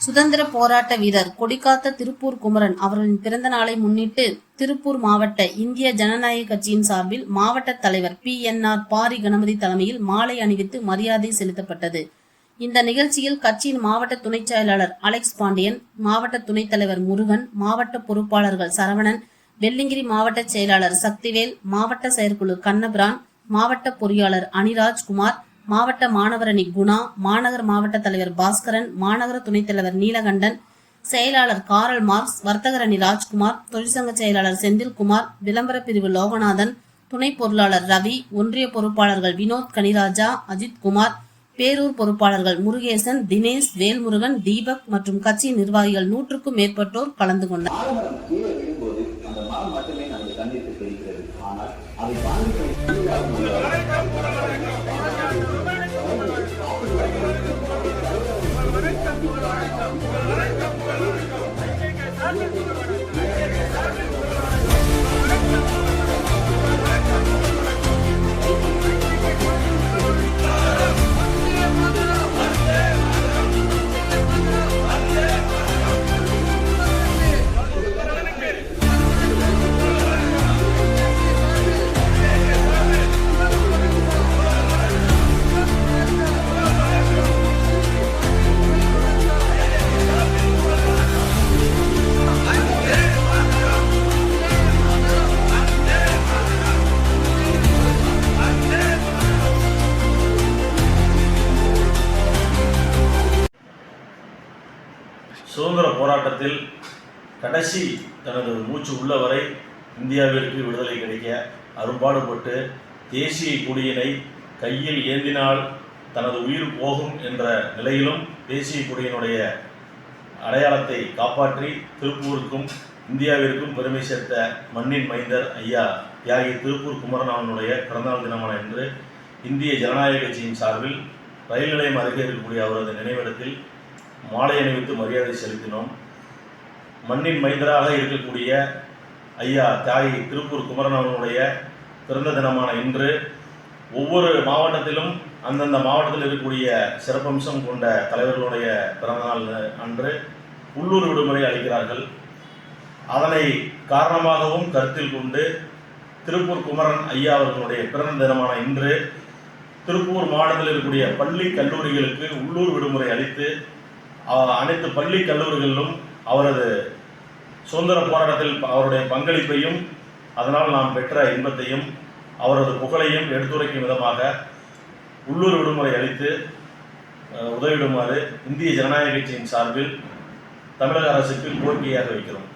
சுதந்திர போராட்ட வீரர் கொடிக்காத்த திருப்பூர் குமரன் அவர்களின் பிறந்த நாளை முன்னிட்டு திருப்பூர் மாவட்ட இந்திய ஜனநாயக கட்சியின் சார்பில் மாவட்ட தலைவர் P N R Pari Ganapathi தலைமையில் மாலை அணிவித்து மரியாதை செலுத்தப்பட்டது. இந்த நிகழ்ச்சியில் கட்சியின் மாவட்ட துணைச் செயலாளர் அலெக்ஸ் பாண்டியன் மாவட்ட துணைத் தலைவர் முருகன் மாவட்ட பொறுப்பாளர்கள் சரவணன் வெள்ளிங்கிரி மாவட்ட செயலாளர் சக்திவேல் மாவட்ட செயற்குழு கண்ணபிரான் மாவட்ட பொறியாளர் அனிராஜ்குமார் மாவட்ட மாணவரணி குணா மாநகர மாவட்ட தலைவர் பாஸ்கரன் மாநகர துணைத் தலைவர் நீலகண்டன் செயலாளர் காரல் மார்க்ஸ் வர்த்தகரணி ராஜ்குமார் தொழிற்சங்க செயலாளர் செந்தில்குமார் விளம்பர பிரிவு லோகநாதன் துணை பொருளாளர் ரவி ஒன்றிய பொறுப்பாளர்கள் வினோத் கனிராஜா அஜித்குமார் பேரூர் பொறுப்பாளர்கள் முருகேசன் தினேஷ் வேல்முருகன் தீபக் மற்றும் கட்சி நிர்வாகிகள் நூற்றுக்கும் மேற்பட்டோர் கலந்து கொண்டனர். வணக்கம் அதை சுதந்திர போராட்டத்தில் கடைசி தனது மூச்சு உள்ளவரை இந்தியாவிற்கு விடுதலை கிடைக்க அரும்பாடுபட்டு தேசிய கொடியினை கையில் ஏந்தினால் தனது உயிர் போகும் என்ற நிலையிலும் தேசிய கொடியினுடைய அடையாளத்தை காப்பாற்றி திருப்பூருக்கும் இந்தியாவிற்கும் பெருமை சேர்த்த மண்ணின் மைந்தர் ஐயா தியாகி திருப்பூர் குமரன் அவனுடைய பிறந்தநாள் தினமான என்று இந்திய ஜனநாயக கட்சியின் சார்பில் ரயில் நிலையம் அருகே இருக்கக்கூடிய அவரது நினைவிடத்தில் மாலை அணிவித்து மரியாதை செலுத்தினோம். மண்ணின் மைந்தராக இருக்கக்கூடிய ஐயா தியாகி திருப்பூர் குமரன் அவர்களுடைய பிறந்த தினமான இன்று ஒவ்வொரு மாவட்டத்திலும் அந்தந்த மாவட்டத்தில் இருக்கக்கூடிய சிறப்பம்சம் கொண்ட தலைவர்களுடைய பிறந்தநாள் அன்று உள்ளூர் விடுமுறை அளிக்கிறார்கள். அதனை காரணமாகவும் கருத்தில் கொண்டு திருப்பூர் குமரன் ஐயா அவர்களுடைய பிறந்த தினமான இன்று திருப்பூர் மாவட்டத்தில் இருக்கக்கூடிய பள்ளி கல்லூரிகளுக்கு உள்ளூர் விடுமுறை அளித்து அனைத்து பள்ளி கல்லூரிகளிலும் அவரது சுதந்திர போராட்டத்தில் அவருடைய பங்களிப்பையும் அதனால் நாம் பெற்ற இன்பத்தையும் அவரது புகழையும் எடுத்துரைக்கும் விதமாக உள்ளூர் விடுமுறை அளித்து உதவிடுமாறு இந்திய ஜனநாயக கட்சியின் சார்பில் தமிழக அரசுக்கு கோரிக்கையாக வைக்கிறோம்.